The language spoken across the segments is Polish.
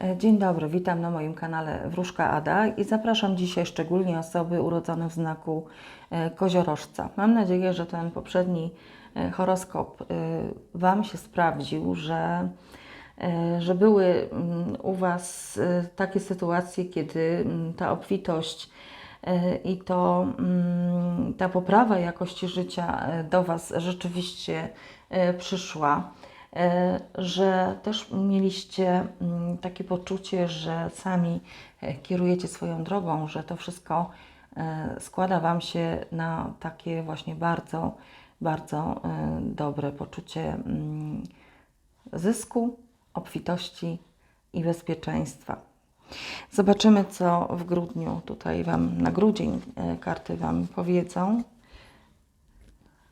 E, Dzień dobry, witam na moim kanale Wróżka Ada i zapraszam dzisiaj szczególnie osoby urodzone w znaku e, koziorożca. Mam nadzieję, że ten poprzedni e, horoskop Wam się sprawdził, że, że były mm, u Was takie sytuacje, kiedy mm, ta obfitość i to mm, ta poprawa jakości życia do Was rzeczywiście przyszła że też mieliście mm, takie poczucie, że sami e, kierujecie swoją drogą, że to wszystko e, składa Wam się na takie właśnie bardzo, bardzo e, dobre poczucie mm, zysku, obfitości i bezpieczeństwa. Zobaczymy, co w grudniu tutaj Wam na grudzień e, karty Wam powiedzą,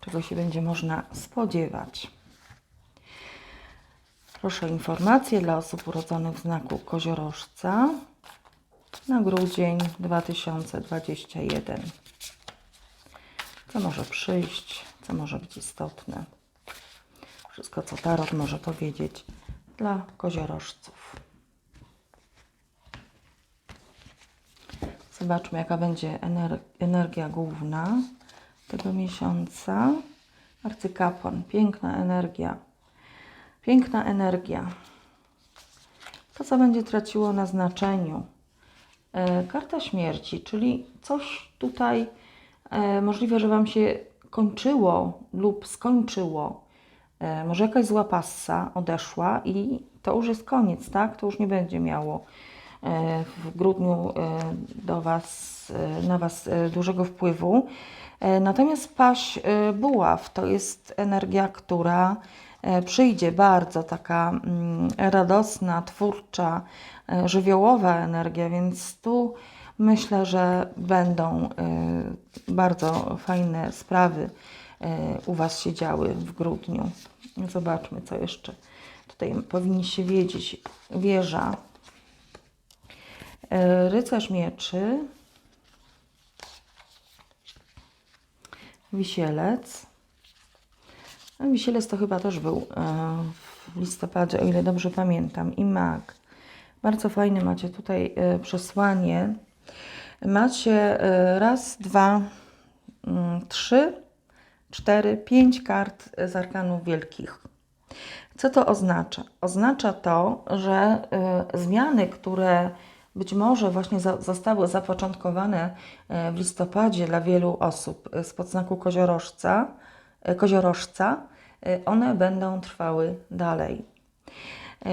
czego się będzie można spodziewać. Proszę informacje dla osób urodzonych w znaku koziorożca na grudzień 2021. Co może przyjść, co może być istotne. Wszystko, co Tarot może powiedzieć dla koziorożców. Zobaczmy, jaka będzie ener- energia główna tego miesiąca. Arcykapłan, piękna energia. Piękna energia. To, co będzie traciło na znaczeniu. E, karta śmierci, czyli coś tutaj e, możliwe, że Wam się kończyło lub skończyło. E, może jakaś zła passa odeszła i to już jest koniec, tak? To już nie będzie miało w grudniu do Was, na Was dużego wpływu. Natomiast paść buław to jest energia, która przyjdzie bardzo taka mm, radosna, twórcza, e, żywiołowa energia, więc tu myślę, że będą e, bardzo fajne sprawy e, u Was się działy w grudniu. Zobaczmy, co jeszcze tutaj powinniście wiedzieć. Wieża, e, rycerz mieczy, wisielec. A wisielec to chyba też był e, w listopadzie, o ile dobrze pamiętam, i mag. Bardzo fajne macie tutaj e, przesłanie. Macie e, raz, dwa, mm, trzy, cztery, pięć kart z arkanów wielkich. Co to oznacza? Oznacza to, że zmiany, które być może właśnie zostały zapoczątkowane w listopadzie dla wielu osób z podznaku koziorożca, koziorożca one będą trwały dalej. Y,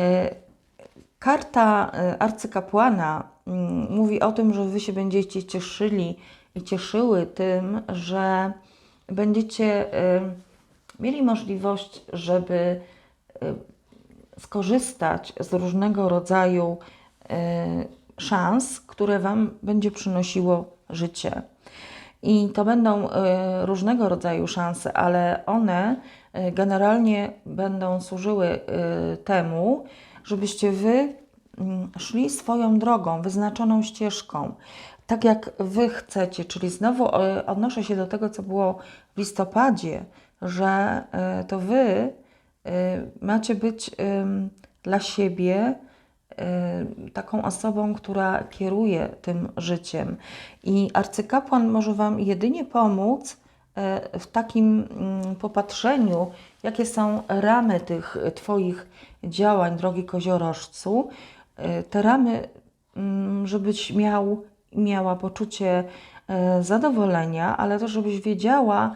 Karta y, arcykapłana mm, mówi o tym, że Wy się będziecie cieszyli i cieszyły tym, że będziecie y, mieli możliwość, żeby y, skorzystać z różnego rodzaju y, szans, które Wam będzie przynosiło życie. I to będą y, różnego rodzaju szanse, ale one y, generalnie będą służyły y, temu, żebyście Wy mm, szli swoją drogą, wyznaczoną ścieżką, tak jak Wy chcecie, czyli znowu y, odnoszę się do tego, co było w listopadzie, że to Wy macie być dla siebie taką osobą, która kieruje tym życiem. I arcykapłan może Wam jedynie pomóc w takim mm, popatrzeniu, jakie są ramy tych Twoich działań, drogi koziorożcu. Y, Te ramy, mm, żebyś miał, miała poczucie y, zadowolenia, ale też żebyś wiedziała,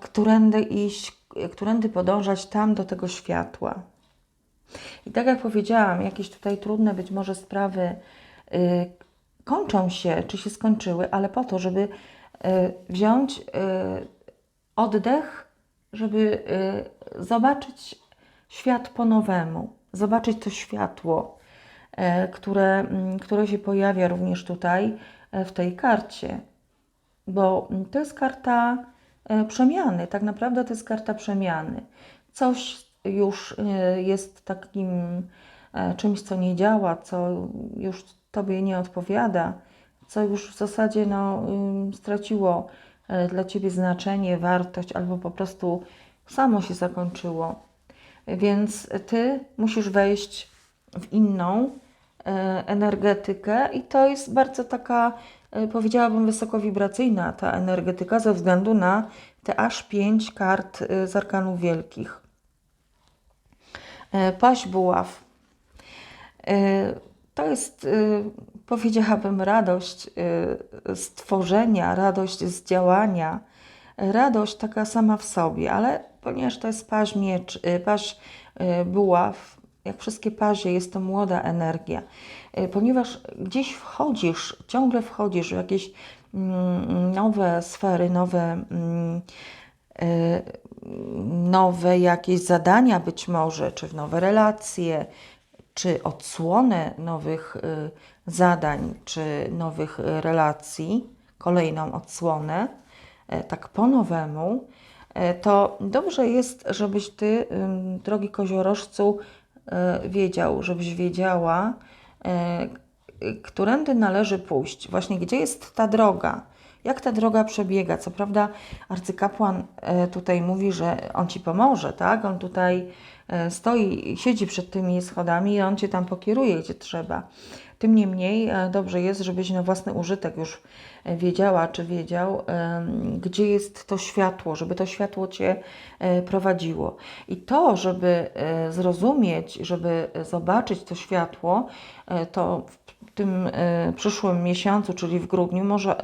którędy iść, którędy podążać tam do tego światła. I tak jak powiedziałam, jakieś tutaj trudne być może sprawy y, kończą się, czy się skończyły, ale po to, żeby wziąć y, oddech, żeby y, zobaczyć świat po nowemu, zobaczyć to światło, które, mm, które się pojawia również tutaj w tej karcie. Bo to jest karta przemiany, tak naprawdę to jest karta przemiany. Coś już jest takim czymś, co nie działa, co już Tobie nie odpowiada, co już w zasadzie no, straciło e, dla Ciebie znaczenie, wartość, albo po prostu samo się zakończyło. Więc Ty musisz wejść w inną, e, energetykę i to jest bardzo taka, e, powiedziałabym, wysokowibracyjna ta energetyka ze względu na te aż pięć kart z arkanów wielkich. Paź buław. To jest, e, powiedziałabym, radość e, z tworzenia, radość z działania, radość taka sama w sobie, ale ponieważ to jest paź miecz, e, paź buław, jak wszystkie pazie, jest to młoda energia. Ponieważ gdzieś wchodzisz, ciągle wchodzisz w jakieś mm, nowe sfery, nowe mm, nowe jakieś zadania być może, czy w nowe relacje, czy odsłonę nowych y, zadań, czy nowych y, relacji, kolejną odsłonę, e, tak po nowemu, to dobrze jest, żebyś ty, drogi koziorożcu, wiedział, żebyś wiedziała, y, którędy należy pójść, właśnie gdzie jest ta droga, jak ta droga przebiega. Co prawda, arcykapłan tutaj mówi, że on ci pomoże, tak? On tutaj stoi, siedzi przed tymi schodami i on cię tam pokieruje, gdzie trzeba. Tym niemniej e, dobrze jest, żebyś na własny użytek już e, wiedziała, czy wiedział, gdzie jest to światło, żeby to światło cię e, prowadziło. I to, żeby e, zrozumieć, żeby zobaczyć to światło, e, to w tym e, przyszłym miesiącu, czyli w grudniu, może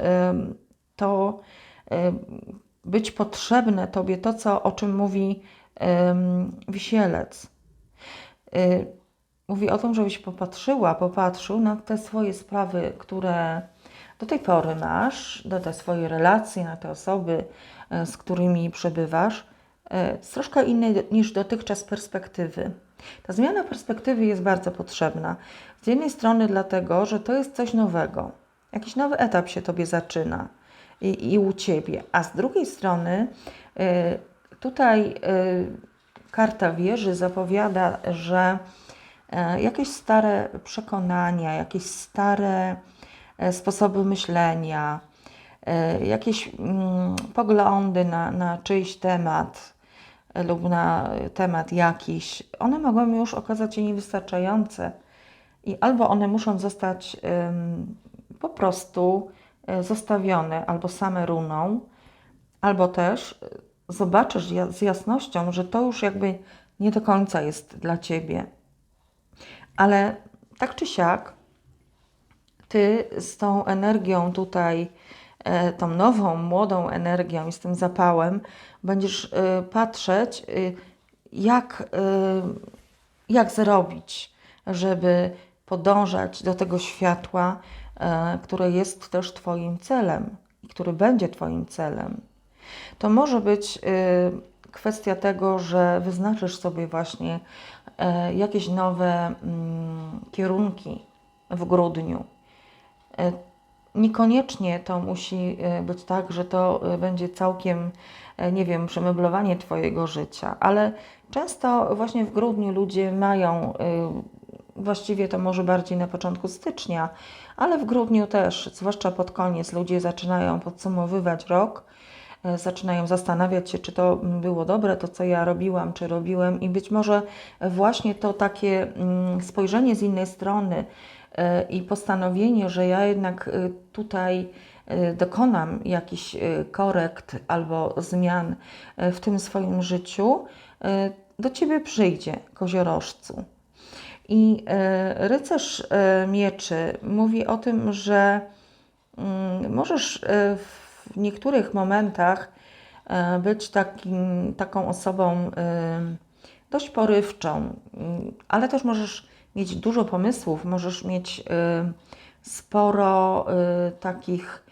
to e, być potrzebne Tobie to, co, o czym mówi wisielec. Y, Mówi o tym, żebyś popatrzyła, popatrzył na te swoje sprawy, które do tej pory masz, na te swoje relacje, na te osoby, e, z którymi przebywasz, e, z troszkę innej niż dotychczas perspektywy. Ta zmiana perspektywy jest bardzo potrzebna. Z jednej strony dlatego, że to jest coś nowego. Jakiś nowy etap się Tobie zaczyna i, i u Ciebie. A z drugiej strony y, tutaj y, karta wieży zapowiada, że e, jakieś stare przekonania, jakieś stare e, sposoby myślenia, e, jakieś mm, poglądy na, na czyjś temat lub na temat jakiś, one mogą już okazać się niewystarczające i albo one muszą zostać po prostu zostawione albo same runą, albo też zobaczysz z jasnością, że to już jakby nie do końca jest dla ciebie. Ale tak czy siak, ty z tą energią tutaj, e, tą nową, młodą energią i z tym zapałem, będziesz e, patrzeć, e, jak, jak zrobić, żeby podążać do tego światła, które jest też Twoim celem i który będzie Twoim celem. To może być y, kwestia tego, że wyznaczysz sobie właśnie e, jakieś nowe mm, kierunki w grudniu. E, Niekoniecznie to musi e, być tak, że to będzie całkiem, nie wiem, przemeblowanie Twojego życia, ale często właśnie w grudniu ludzie mają, właściwie to może bardziej na początku stycznia, ale w grudniu też, zwłaszcza pod koniec, ludzie zaczynają podsumowywać rok, zaczynają zastanawiać się, czy to było dobre, to co ja robiłam, czy robiłem, i być może właśnie to takie mm, spojrzenie z innej strony e, i postanowienie, że ja jednak e, tutaj e, dokonam jakichś e, korekt albo zmian e, w tym swoim życiu, e, do ciebie przyjdzie, koziorożcu. I e, rycerz e, mieczy mówi o tym, że mm, możesz e, w niektórych momentach e, być takim, taką osobą e, dość porywczą, mm, ale też możesz mieć dużo pomysłów, możesz mieć e, sporo takich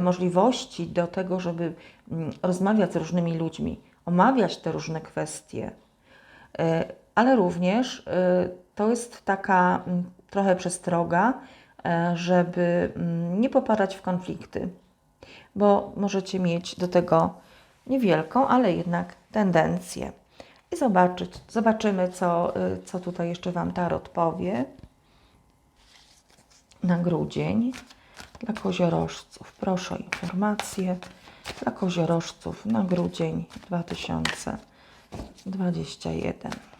możliwości do tego, żeby mm, rozmawiać z różnymi ludźmi, omawiać te różne kwestie. Ale również to jest taka mm, trochę przestroga, żeby nie popadać w konflikty, bo możecie mieć do tego niewielką, ale jednak tendencję. I zobaczyć, zobaczymy, co, e, co tutaj jeszcze Wam Tarot powie na grudzień dla koziorożców. Proszę o informacje dla koziorożców na grudzień 2021.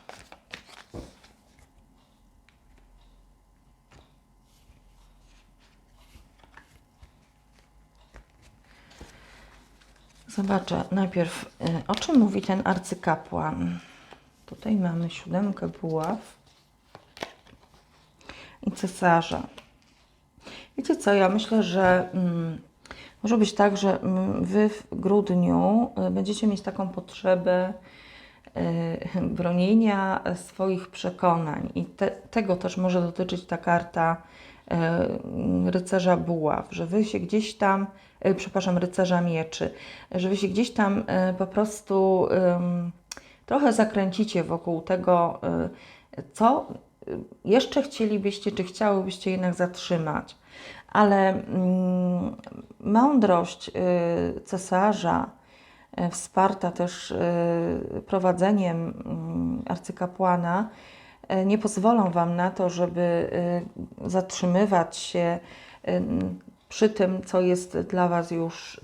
Zobaczę najpierw, y, o czym mówi ten arcykapłan. Tutaj mamy siódemkę buław i cesarza. Wiecie co, ja myślę, że mm, może być tak, że mm, Wy w grudniu y, będziecie mieć taką potrzebę y, bronienia swoich przekonań i te, tego też może dotyczyć ta karta rycerza buław, że Wy się gdzieś tam, y, przepraszam, rycerza mieczy, że Wy się gdzieś tam y, po prostu trochę zakręcicie wokół tego, co jeszcze chcielibyście, czy chciałybyście jednak zatrzymać. Ale mm, mądrość cesarza, wsparta też prowadzeniem mm, arcykapłana, nie pozwolą Wam na to, żeby y, zatrzymywać się y, przy tym, co jest dla Was już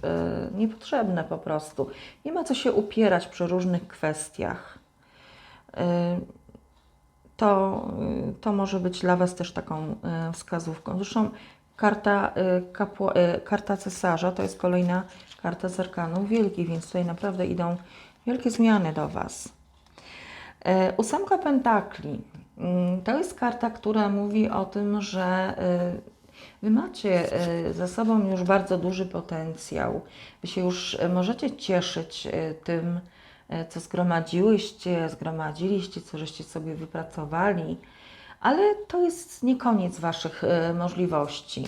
niepotrzebne po prostu. Nie ma co się upierać przy różnych kwestiach. To, to może być dla Was też taką wskazówką. Zresztą karta, karta cesarza to jest kolejna karta z wielkich, więc tutaj naprawdę idą wielkie zmiany do Was. E, Ósemka Pentakli mm, to jest karta, która mówi o tym, że y, Wy macie y, za sobą już bardzo duży potencjał. Wy się już możecie cieszyć tym, co zgromadziłyście, zgromadziliście, co żeście sobie wypracowali, ale to jest nie koniec Waszych możliwości.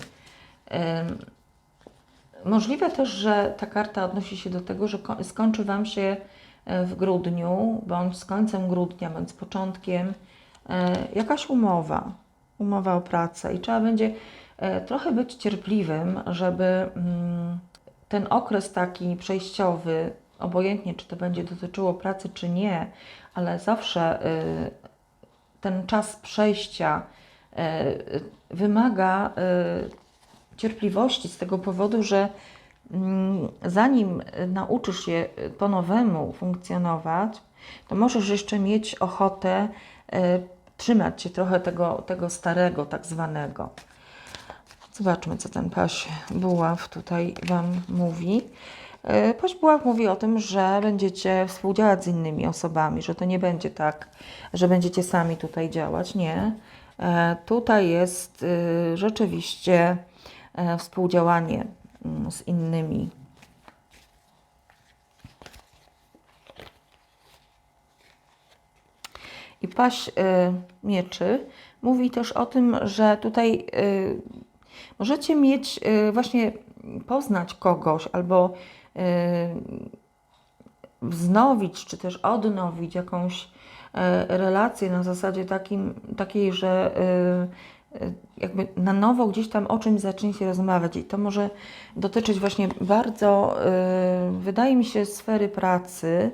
Możliwe też, że ta karta odnosi się do tego, że ko- skończy Wam się e, w grudniu, bądź z końcem grudnia, bądź z początkiem e, jakaś umowa, umowa o pracę. I trzeba będzie e, trochę być cierpliwym, żeby mm, ten okres taki przejściowy, obojętnie czy to będzie dotyczyło pracy, czy nie, ale zawsze y, ten czas przejścia y, wymaga y, cierpliwości z tego powodu, że zanim nauczysz się po nowemu funkcjonować, to możesz jeszcze mieć ochotę e, trzymać się trochę tego, tego starego, tak zwanego. Zobaczmy, co ten paś buław tutaj Wam mówi. E, Paś buław mówi o tym, że będziecie współdziałać z innymi osobami, że to nie będzie tak, że będziecie sami tutaj działać. Nie. E, Tutaj jest rzeczywiście współdziałanie mm, z innymi. I paść y, mieczy mówi też o tym, że tutaj y, możecie mieć y, właśnie poznać kogoś albo y, wznowić, czy też odnowić jakąś e, relację na zasadzie takim, takiej, że y, y, jakby na nowo gdzieś tam o czymś zaczniecie rozmawiać. I to może dotyczyć właśnie bardzo, y, wydaje mi się, sfery pracy,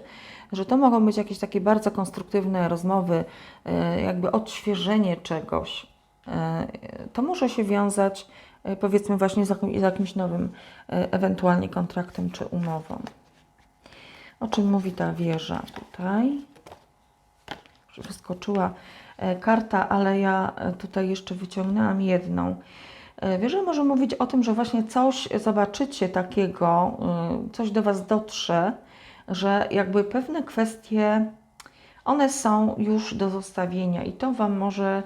że to mogą być jakieś takie bardzo konstruktywne rozmowy, y, jakby odświeżenie czegoś. Y, To może się wiązać, y, powiedzmy, właśnie z jakim- z jakimś nowym, y, ewentualnie kontraktem czy umową. O czym mówi ta wieża tutaj? Wyskoczyła karta, ale ja e, tutaj jeszcze wyciągnęłam jedną. E, Wieża może mówić o tym, że właśnie coś zobaczycie takiego, coś do Was dotrze, że jakby pewne kwestie, one są już do zostawienia i to Wam może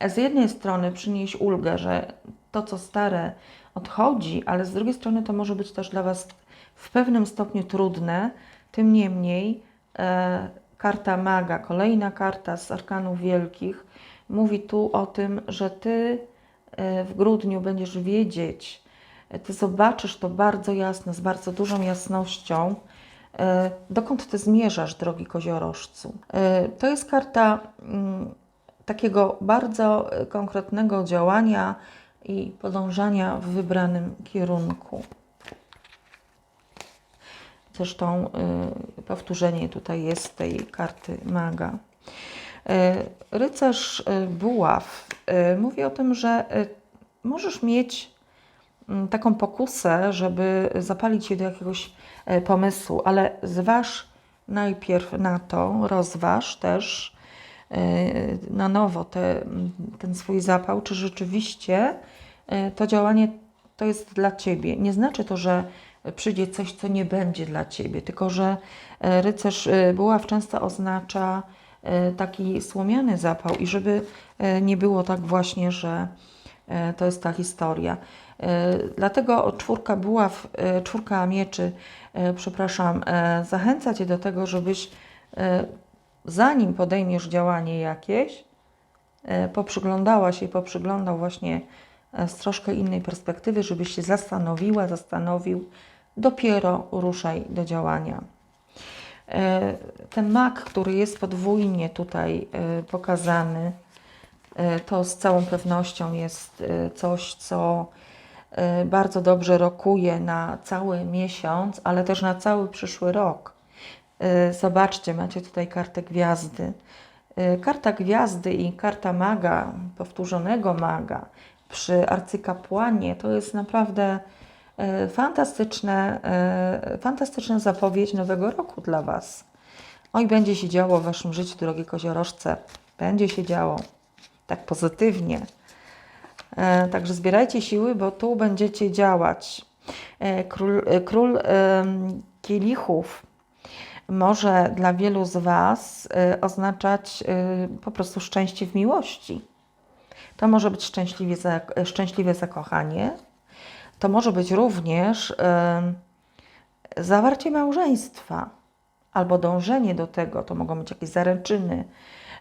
e, z jednej strony przynieść ulgę, że to, co stare, odchodzi, ale z drugiej strony to może być też dla Was w pewnym stopniu trudne. Tym niemniej e, karta maga, kolejna karta z arkanów wielkich, mówi tu o tym, że Ty e, w grudniu będziesz wiedzieć, e, Ty zobaczysz to bardzo jasno, z bardzo dużą jasnością, e, dokąd Ty zmierzasz, drogi koziorożcu. To jest karta mm, takiego bardzo konkretnego działania i podążania w wybranym kierunku. Zresztą y, powtórzenie tutaj jest tej karty maga. Y, rycerz y, buław mówi o tym, że możesz mieć mm, taką pokusę, żeby zapalić się do jakiegoś pomysłu, ale zważ najpierw na to, rozważ też na nowo te, ten swój zapał, czy rzeczywiście to działanie to jest dla Ciebie. Nie znaczy to, że przyjdzie coś, co nie będzie dla ciebie. Tylko, że e, rycerz e, buław często oznacza e, taki słomiany zapał i żeby nie było tak właśnie, że to jest ta historia. Dlatego czwórka buław, czwórka mieczy, przepraszam, zachęca Cię do tego, żebyś zanim podejmiesz działanie jakieś, poprzyglądała się i poprzyglądał właśnie z troszkę innej perspektywy, żebyś się zastanowiła, zastanowił, dopiero ruszaj do działania. E, Ten mak, który jest podwójnie tutaj e, pokazany, e, to z całą pewnością jest coś, co bardzo dobrze rokuje na cały miesiąc, ale też na cały przyszły rok. Zobaczcie, macie tutaj kartę gwiazdy. Karta gwiazdy i karta maga, powtórzonego maga przy arcykapłanie to jest naprawdę fantastyczne, e, fantastyczna zapowiedź nowego roku dla Was. Oj, będzie się działo w Waszym życiu, drogie koziorożce. Będzie się działo. Tak pozytywnie. E, Także zbierajcie siły, bo tu będziecie działać. E, Król, e, król kielichów może dla wielu z Was e, oznaczać e, po prostu szczęście w miłości. To może być szczęśliwe zakochanie. To może być również em, zawarcie małżeństwa albo dążenie do tego. To mogą być jakieś zaręczyny.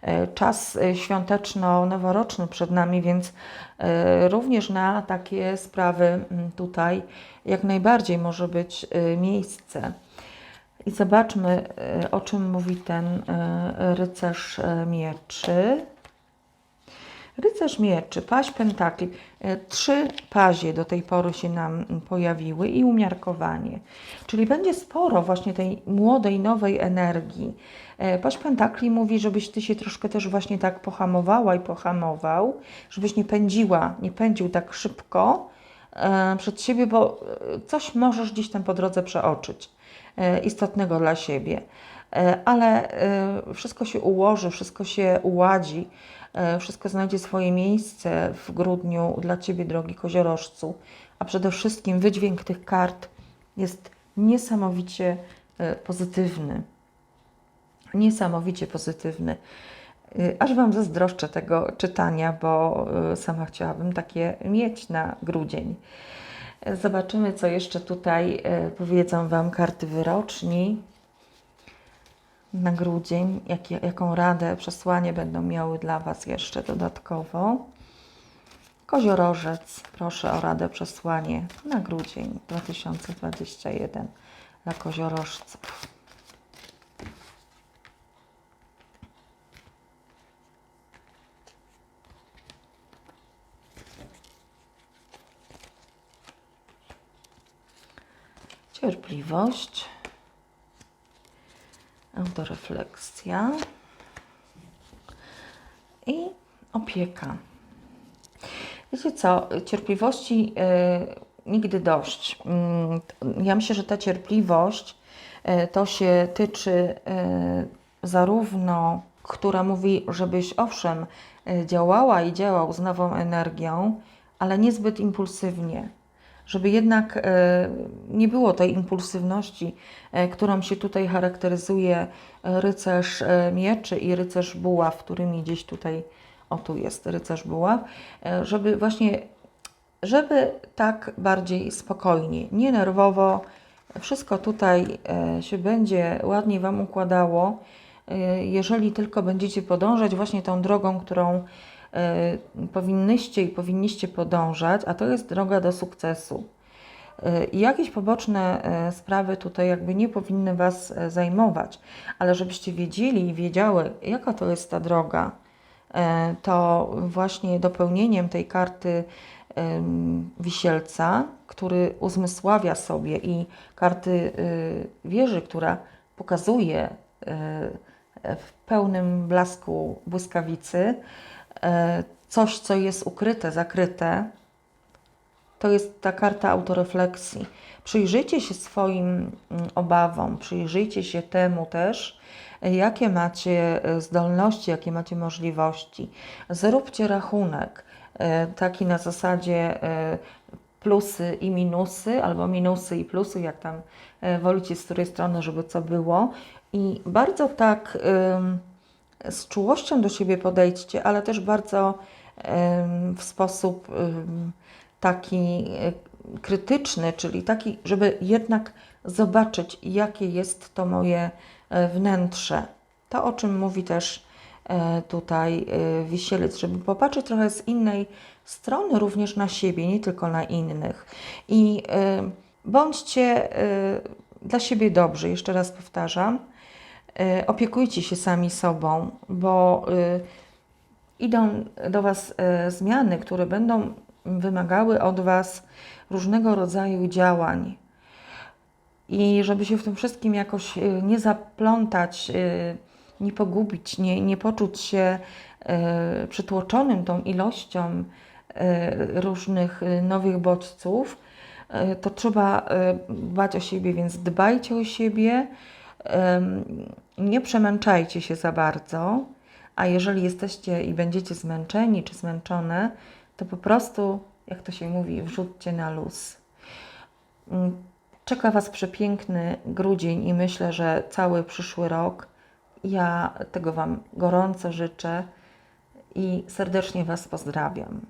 E, Czas e, świąteczno-noworoczny przed nami, więc e, również na takie sprawy mm, tutaj jak najbardziej może być miejsce. I zobaczmy, o czym mówi ten rycerz mieczy. Rycerz mieczy, paź pentakli. E, Trzy pazie do tej pory się nam pojawiły i umiarkowanie. Czyli będzie sporo właśnie tej młodej, nowej energii. E, Paź pentakli mówi, żebyś ty się troszkę też właśnie tak pohamowała i pohamował, żebyś nie pędziła, nie pędził tak szybko e, przed siebie, bo coś możesz gdzieś tam po drodze przeoczyć istotnego dla siebie. Ale wszystko się ułoży, wszystko się uładzi, wszystko znajdzie swoje miejsce w grudniu dla Ciebie, drogi koziorożcu. A przede wszystkim wydźwięk tych kart jest niesamowicie e, pozytywny. Niesamowicie pozytywny. Y, Aż Wam zazdroszczę tego czytania, bo sama chciałabym takie mieć na grudzień. Zobaczymy, co jeszcze tutaj powiedzą Wam karty wyroczni na grudzień, jakie, jaką radę, przesłanie będą miały dla Was jeszcze dodatkowo. Koziorożec, proszę o radę, przesłanie na grudzień 2021 dla koziorożców. Cierpliwość, autorefleksja i opieka. Wiecie co, cierpliwości y, nigdy dość. Mm, Ja myślę, że ta cierpliwość y, to się tyczy y, zarówno, która mówi, żebyś owszem działała i działał z nową energią, ale niezbyt impulsywnie. Żeby jednak e, nie było tej impulsywności, e, którą się tutaj charakteryzuje e, rycerz mieczy i rycerz buław, którymi gdzieś tutaj, o tu jest rycerz buław, żeby właśnie, żeby tak bardziej spokojnie, nie nerwowo, wszystko tutaj się będzie ładnie Wam układało, jeżeli tylko będziecie podążać właśnie tą drogą, którą powinnyście i powinniście podążać, a to jest droga do sukcesu. E, I jakieś poboczne e, sprawy tutaj jakby nie powinny Was zajmować, ale żebyście wiedzieli i wiedziały, jaka to jest ta droga, to właśnie dopełnieniem tej karty wisielca, który uzmysławia sobie i karty y, wieży, która pokazuje y, w pełnym blasku błyskawicy coś, co jest ukryte, zakryte, to jest ta karta autorefleksji. Przyjrzyjcie się swoim mm, obawom, przyjrzyjcie się temu też, jakie macie e, zdolności, jakie macie możliwości. Zróbcie rachunek, e, taki na zasadzie e, plusy i minusy, albo minusy i plusy, jak tam e, wolicie, z której strony, żeby co było. I bardzo tak ym, z czułością do siebie podejdźcie, ale też bardzo w sposób taki y, krytyczny, czyli taki, żeby jednak zobaczyć, jakie jest to moje e, wnętrze. To, o czym mówi też e, tutaj e, wisielec, żeby popatrzeć trochę z innej strony również na siebie, nie tylko na innych. I e, bądźcie e, dla siebie dobrzy, jeszcze raz powtarzam. E, Opiekujcie się sami sobą, bo e, idą do Was e, zmiany, które będą wymagały od Was różnego rodzaju działań. I żeby się w tym wszystkim jakoś nie zaplątać, nie pogubić, nie, nie poczuć się przytłoczonym tą ilością różnych nowych bodźców, to trzeba dbać o siebie, więc dbajcie o siebie, nie przemęczajcie się za bardzo, a jeżeli jesteście i będziecie zmęczeni czy zmęczone, to po prostu, jak to się mówi, wrzućcie na luz. Mm, Czeka Was przepiękny grudzień i myślę, że cały przyszły rok. Ja tego Wam gorąco życzę i serdecznie Was pozdrawiam.